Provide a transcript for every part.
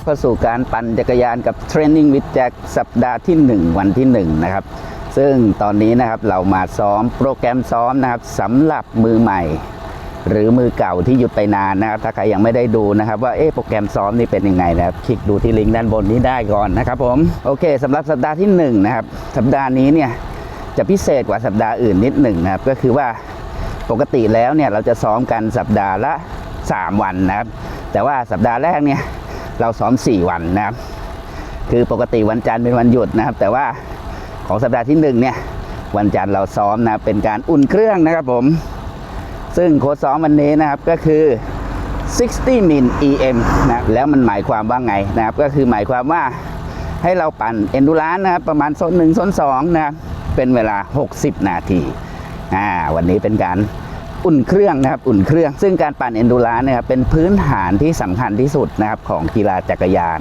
รับเข้าสู่การปั่นจักรยานกับ Training with Jack สัปดาห์ที่ 1 วันที่ 1 นะครับ ซึ่งตอนนี้นะครับเรามาซ้อมโปรแกรมซ้อมนะครับสำหรับมือใหม่ หรือมือเก่าที่หยุดไปนานนะครับ ถ้าใครยังไม่ได้ดูนะครับ ว่าเอ๊ะโปรแกรมซ้อมนี่เป็นยังไงนะครับ คลิกดูที่ลิงก์ด้านบนนี้ได้ก่อนนะครับผมโอเคสำหรับสัปดาห์ที่ 1 นะครับ สัปดาห์นี้เนี่ยจะพิเศษกว่าสัปดาห์อื่นนิดหนึ่งนะครับ ก็คือว่าปกติแล้วเนี่ยเราจะซ้อมกันสัปดาห์ละ 3 วันนะครับ แต่ว่าสัปดาห์แรกเนี่ย เราซ้อม 4 วันนะครับ คือปกติวันจันทร์เป็นวันหยุดนะครับ แต่ว่าของสัปดาห์ที่หนึ่งเนี่ยวันจันทร์เราซ้อมนะเป็นการอุ่นเครื่องนะครับผม ซึ่งโค้ดซ้อมวันนี้นะครับก็คือ 60 min EM นะแล้วมันหมายความว่าไงนะครับ ก็คือหมายความว่าให้เราปั่น endurance นะครับประมาณโซนหนึ่งโซนสองนะครับเป็นเวลา 60 นาทีอ่าวันนี้เป็นการ อุ่นเครื่องนะครับอุ่นเครื่องซึ่งการปั่น endurance นะครับเป็นพื้นฐานที่สำคัญที่สุดนะครับของกีฬาจักรยาน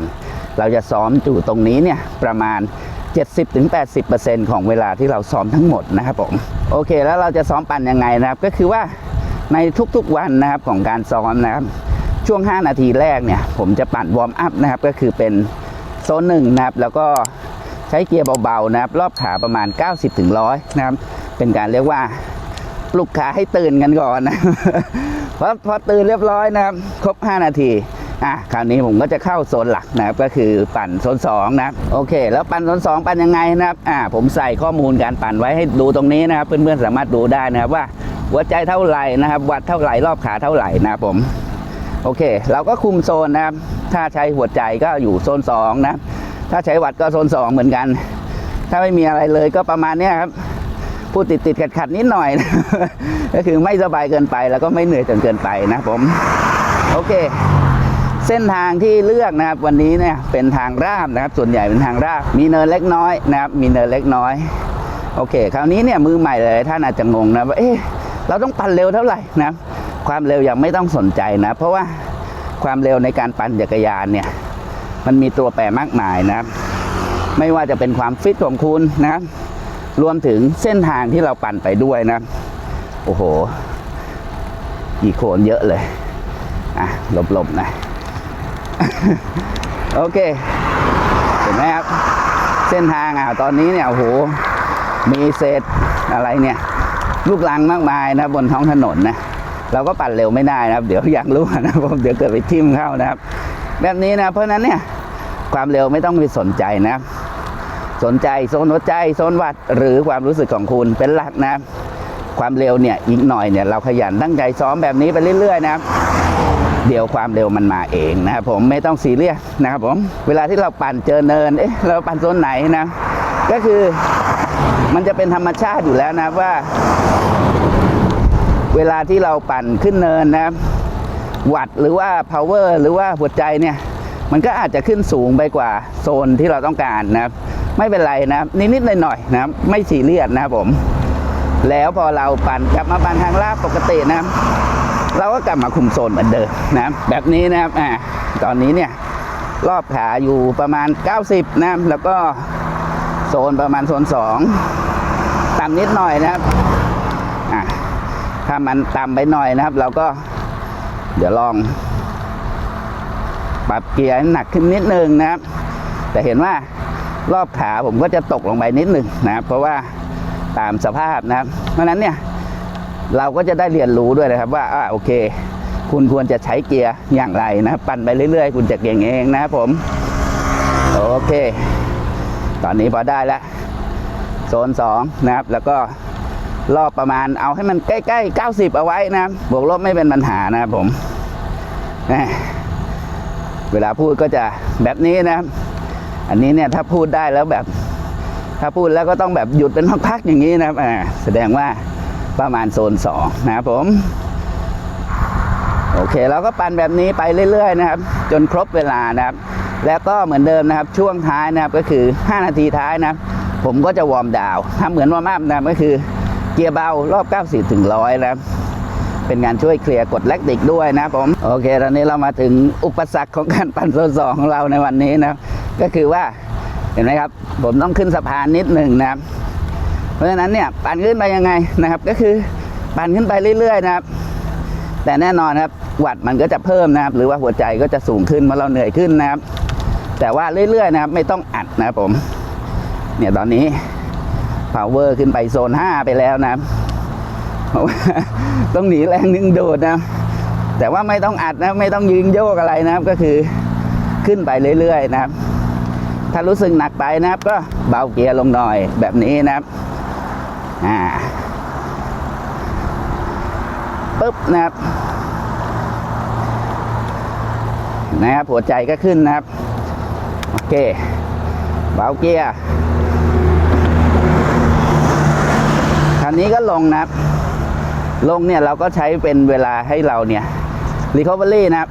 เราจะซ้อมอยู่ตรงนี้เนี่ยประมาณ 70-80%ของเวลาที่เราซ้อมทั้งหมดนะครับผมโอเค แล้วเราจะซ้อมปั่นยังไงนะครับก็คือว่าในทุกๆวันนะครับของการซ้อมนะครับช่วง 5 นาทีแรกเนี่ยผมจะปั่นวอร์มอัพนะครับก็คือเป็นโซนหนึ่งนะครับแล้วก็ใช้เกียร์เบาๆนะครับรอบขาประมาณ 90ถึง100นะครับเป็นการเรียกว่า ลุกขาให้ตื่นกันก่อนนะพอพอตื่นเรียบร้อยนะครับ ครบ 5 นาทีอะคราวนี้ผมก็จะเข้าโซนหลักนะครับก็คือปั่นโซน2นะโอเค แล้วปั่นโซน2ปั่นยังไงนะครับอ่าผมใส่ข้อมูลการปั่นไว้ให้ดูตรงนี้นะครับ เพื่อนๆสามารถดูได้นะครับว่าหัวใจเท่าไหร่นะครับ วัดเท่าไหร่รอบขาเท่าไหร่นะผมโอเค เราก็คุมโซนนะครับ ถ้าใช้หัวใจก็อยู่โซน2นะถ้าใช้วัดก็โซน2เหมือนกัน ถ้าไม่มีอะไรเลยก็ประมาณนี้ครับ พูดติดติดขัดขัดๆนิดหน่อยนะก็คือไม่สบายเกินไปแล้วก็ไม่เหนื่อยจนเกินไปนะผม โอเค เส้นทางที่เลือกนะครับ วันนี้เนี่ยเป็นทางราบนะครับ ส่วนใหญ่เป็นทางราบ มีเนินเล็กน้อยนะครับ มีเนินเล็กน้อย โอเค คราวนี้เนี่ยมือใหม่เลยท่านอาจจะงงนะว่าเอ๊ะเราต้องปั่นเร็วเท่าไหร่นะครับความเร็วยังไม่ต้องสนใจนะ เพราะว่าความเร็วในการปั่นจักรยานเนี่ย มันมีตัวแปรมากมายนะครับ ไม่ว่าจะเป็นความฟิตของคุณนะครับ รวมถึงเส้นทางที่เราปั่นไปด้วยนะ โอ้โห อีโคนเยอะเลย อะหลบๆนะ โอเค เห็นไหมครับ เส้นทางอะตอนนี้เนี่ย โอ้โห มีเศษอะไรเนี่ย ลูกลังมากมายนะ บนท้องถนนนะ เราก็ปั่นเร็วไม่ได้นะครับ เดี๋ยวอยากรู้นะผมเดี๋ยวเกิดไปทิ่มเข้านะครับ แบบนี้นะ เพราะฉะนั้นเนี่ย ความเร็วไม่ต้องไปสนใจนะครับ สนใจโซนหัวใจโซนวัดหรือความรู้สึกของคุณเป็นหลักนะความเร็วเนี่ยอีกหน่อยเนี่ยเราขยันตั้งใจซ้อมแบบนี้ไปเรื่อย ๆ นะเดี๋ยวความเร็วมันมาเองนะครับผมไม่ต้องซีเรียสนะครับผมเวลาที่เราปั่นเจอเนินเอ๊ะเราปั่นโซนไหนนะ ก็คือมันจะเป็นธรรมชาติอยู่แล้วนะว่า เวลาที่เราปั่นขึ้นเนินนะวัดหรือว่า power หรือว่าหัวใจเนี่ย มันก็อาจจะขึ้นสูงไปกว่าโซนที่เราต้องการนะครับ ไม่เป็นไรนะนิดๆหน่อยๆนะไม่ซีเรียสนะครับผม แล้วพอเราปั่นกลับมาปั่นทางลาดปกตินะเราก็กลับมาคุมโซนเหมือนเดิมนะแบบนี้นะครับอ่าตอนนี้เนี่ยรอบขาอยู่ประมาณ 90 นะแล้วก็โซนประมาณโซน 2 ต่ำนิดหน่อยนะครับอะถ้ามันต่ำไปหน่อยนะครับ เราก็เดี๋ยวลอง ปรับเกียร์หนักขึ้นนิดนึงนะครับ แต่เห็นว่า รอบขาผมก็จะตกลงไปนิดนึงนะครับ เพราะว่าตามสภาพนะครับ เพราะนั้นเนี่ยเราก็จะได้เรียนรู้ด้วยนะครับว่าอ่าโอเค คุณควรจะใช้เกียร์อย่างไรนะครับ ปั่นไปเรื่อยๆ คุณจะเก่งเองนะครับผม โอเค ตอนนี้พอได้แล้วโซน2นะครับ แล้วก็รอบประมาณเอาให้มันใกล้ๆ 90 เอาไว้นะครับบวกลบไม่เป็นปัญหานะครับผม เวลาพูดก็จะแบบนี้นะครับ อันนี้เนี่ยถ้าพูดได้แล้วแบบ ถ้าพูดแล้วก็ต้องแบบหยุดเป็นพักๆอย่างนี้นะครับอ่าแสดงว่าประมาณโซน2นะครับผม โอเคเราก็ปั่นแบบนี้ไปเรื่อยๆนะครับ จนครบเวลานะครับ แล้วก็เหมือนเดิมนะครับช่วงท้ายนะครับก็คือ 5 นาทีท้ายนะผมก็จะวอร์มดาวน์ทำเหมือนวอร์มอัพนะก็คือเกียร์เบารอบ 90 ถึง 100 นะครับเป็นการช่วยเคลียร์กดแลคติกด้วยนะครับผม โอเค ตอนนี้เรามาถึงอุปสรรคของการปั่นโซนสองของเราในวันนี้นะครับ ก็คือว่าเห็นไหมครับ ผมต้องขึ้นสะพานนิดหนึ่งนะครับ เพราะฉะนั้นเนี่ยปั่นขึ้นไปยังไงนะครับ ก็คือปั่นขึ้นไปเรื่อย ๆ นะครับ แต่แน่นอนครับวัดมันก็จะเพิ่มนะครับ หรือว่าหัวใจก็จะสูงขึ้นเมื่อเราเหนื่อยขึ้นนะครับ แต่ว่าเรื่อยๆนะครับ ไม่ต้องอัดนะครับผม เนี่ยตอนนี้ power ขึ้นไปโซน 5 ไปแล้วนะครับเพราะว่าต้องหนีแรงดึงโดดนะแต่ว่าไม่ต้องอัดนะไม่ต้องยืนโยกอะไรนะครับ ก็คือขึ้นไปเรื่อยๆนะครับ ถ้ารู้สึกหนักไปนะครับ ก็เบาเกียร์ลงหน่อยแบบนี้นะครับอ่าปุ๊บนะครับนะครับหัวใจก็ขึ้นนะครับ โอเค เบาเกียร์คราวนี้ก็ลงนะครับ ลงเนี่ยเราก็ใช้เป็นเวลาให้เราเนี่ย recovery นะครับ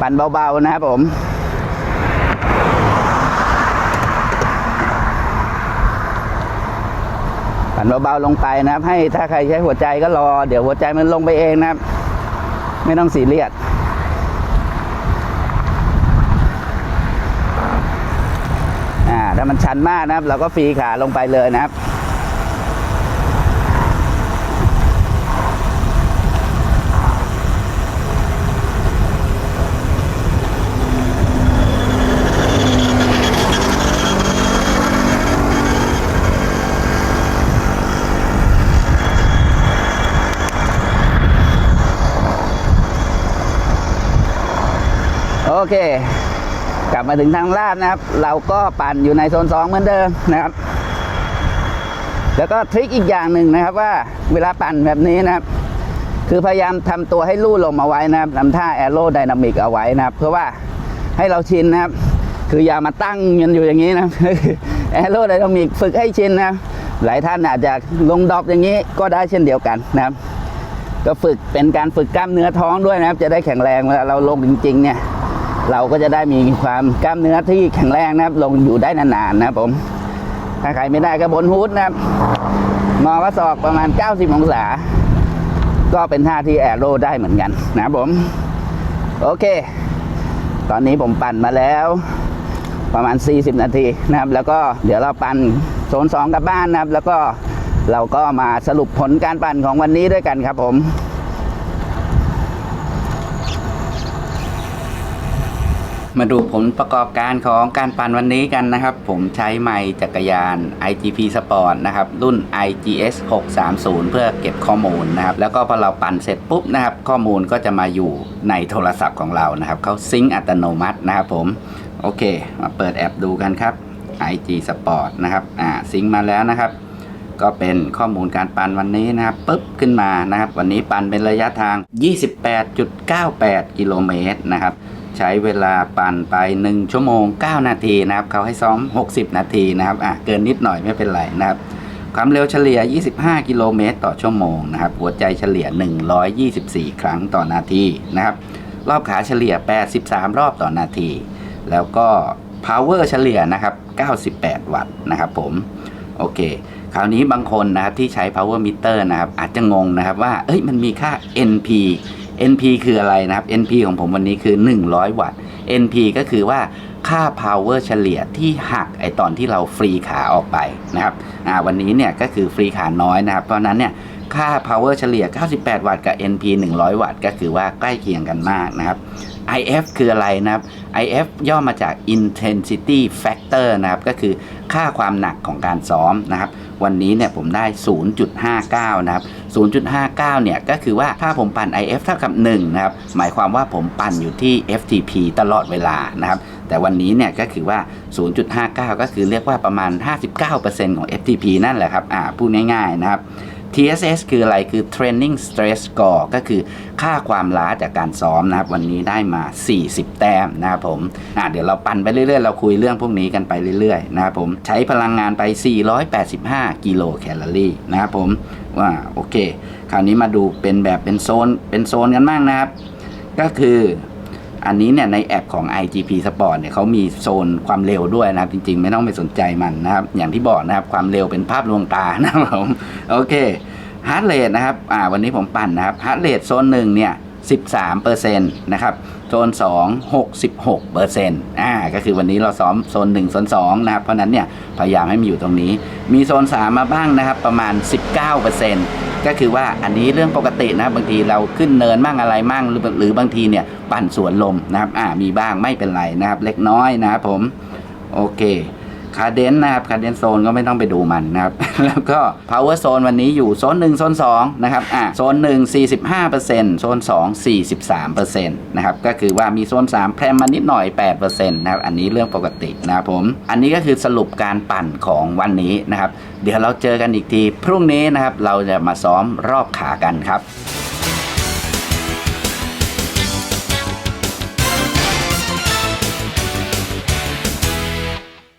ปั่นเบาๆนะครับผมันเบาๆลงไปนะครับ ให้ถ้าใครใช้หัวใจก็รอ เดี๋ยวหัวใจมันลงไปเองนะครับ ไม่ต้องสีเรียดอ่าถ้ามันชันมากนะครับ เราก็ฟรีขาลงไปเลยนะครับ เค กลับมาถึงทางลาดนะครับ เราก็ปั่นอยู่ในโซน2เหมือนเดิมนะครับ แล้วก็ทริคอีกอย่างหนึ่งนะครับว่าเวลาปั่นแบบนี้นะครับ คือพยายามทำตัวให้ลู่ลมเอาไว้นะครับทำท่าแอโรไดนามิกเอาไว้นะครับ เพื่อว่าให้เราชินนะครับ คืออย่ามาตั้งยันอยู่อย่างนี้นะแอโรไดนามิกฝึกให้ชินนะหลายท่านอาจจะลงดอปอย่างนี้ก็ได้เช่นเดียวกันนะครับ ก็ฝึกเป็นการฝึกกล้ามเนื้อท้องด้วยนะครับ จะได้แข็งแรงเวลาเราลงจริง ๆ เนี่ย เราก็จะได้มีความกล้ามเนื้อที่แข็งแรงนะครับ ลงอยู่ได้นานๆนะครับผม ถ้าใครไม่ได้ก็บนฮูดนะครับงอว่าศอกประมาณ 90 องศา ก็เป็นท่าที่แอโร่ได้เหมือนกันนะครับผม โอเค ตอนนี้ผมปั่นมาแล้วประมาณ 40 นาทีนะครับ แล้วก็เดี๋ยวเราปั่นโซน2กลับบ้านนะครับ แล้วก็เราก็มาสรุปผลการปั่นของวันนี้ด้วยกันครับผม มาดูผลประกอบการของการปั่นวันนี้กันนะครับ ผมใช้ไมค์จักรยาน IGP Sport นะครับ รุ่น IGS 630 เพื่อเก็บข้อมูลนะครับ แล้วก็พอเราปั่นเสร็จปุ๊บนะครับ ข้อมูลก็จะมาอยู่ในโทรศัพท์ของเรานะครับ เขาซิงค์อัตโนมัตินะครับผม โอเค มาเปิดแอปดูกันครับ IG Sport นะครับ อ่า ซิงค์มาแล้วนะครับ ก็เป็นข้อมูลการปั่นวันนี้นะครับปุ๊บขึ้นมานะครับ วันนี้ปั่นเป็นระยะทาง 28.98 กิโลเมตรนะครับ ใช้เวลาปั่นไป 1 ชั่วโมง 9 นาทีนะครับเขาให้ซ้อม 60 นาทีนะครับอะเกินนิดหน่อยไม่เป็นไรนะครับ ความเร็วเฉลี่ย 25 กิโลเมตรต่อชั่วโมงนะครับหัวใจเฉลี่ย 124 ครั้งต่อนาทีนะครับ รอบขาเฉลี่ย 83 รอบต่อนาที แล้วก็ power เฉลี่ยนะครับ 98 วัตต์นะครับผมโอเคคราวนี้บางคนนะครับที่ใช้ power meter นะครับอาจจะงงนะครับว่าเอ้ยมันมีค่า NP NP คืออะไรนะครับ NP ของผมวันนี้คือ 100 วัตต์ NP ก็คือว่าค่า power เฉลี่ยที่หักไอตอนที่เราฟรีขาออกไปนะครับวันนี้เนี่ยก็คือฟรีขาน้อยนะครับ เพราะฉะนั้นเนี่ยค่า power เฉลี่ย 98 วัตต์กับ NP 100 วัตต์ก็คือว่าใกล้เคียงกันมากนะครับ IF คืออะไรนะครับ IF ย่อมาจาก intensity factor นะครับ ก็คือค่าความหนักของการซ้อมนะครับ วันนี้เนี่ยผมได้ 0.59 นะครับ 0.59 เนี่ยก็คือว่าถ้าผมปั่น IF เท่ากับ1นะครับ หมายความว่าผมปั่นอยู่ที่ FTP ตลอดเวลานะครับ แต่วันนี้เนี่ยก็คือว่า 0.59 ก็คือเรียกว่าประมาณ 59%ของ FTP นั่นแหละครับ อ่า พูดง่ายๆนะครับ TSS คืออะไรคือ Training Stress Score ก็คือค่าความล้าจากการซ้อมนะครับ วันนี้ได้มา 40 แต้มนะครับผมอะเดี๋ยวเราปั่นไปเรื่อยๆ เราคุยเรื่องพวกนี้กันไปเรื่อยๆนะครับผมใช้พลังงานไป 485 กิโลแคลอรี่นะครับผมว่าโอเค คราวนี้มาดูเป็นแบบเป็นโซนเป็นโซนกันบ้างนะครับ ก็คือ อันนี้เนี่ยในแอปของ IGP Sport เนี่ยเขามีโซนความเร็วด้วยนะครับจริงๆ ไม่ต้องไปสนใจมันนะครับ อย่างที่บอกนะครับความเร็วเป็นภาพลวงตานะครับผมโอเคฮาร์ดเรทนะครับอ่าวันนี้ผมปั่นนะครับฮาร์ดเรทโซนหนึ่งเนี่ย13เปอร์เซ็นต์นะครับโซน2 66เปอร์เซ็นต์อ่าก็คือวันนี้เราซ้อมโซน1โซน2นะครับเพราะฉะนั้นเนี่ยพยายามให้มันอยู่ตรงนี้ มีโซน 3 มาบ้างนะครับประมาณ 19เปอร์เซ็นต์ ก็คือว่าอันนี้เรื่องปกตินะบบางทีเราขึ้นเนินมั่งอะไรมั่งหรือหรือบางทีเนี่ยปั่นสวนลมนะครับอ่ามีบ้างไม่เป็นไรนะครับ เล็กน้อยนะครับผมโอเค คาเดนนะครับคาเดนโซนก็ไม่ต้องไปดูมันนะครับ แล้วก็ power zone วันนี้อยู่โซน1โซน2นะครับอะโซน1 45%โซน2 43%นะครับก็คือว่ามีโซน3แพรมมานิดหน่อย8%นะครับอันนี้เรื่องปกตินะครับผม อันนี้ก็คือสรุปการปั่นของวันนี้นะครับ เดี๋ยวเราเจอกันอีกที พรุ่งนี้นะครับเราจะมาซ้อมรอบขากันครับ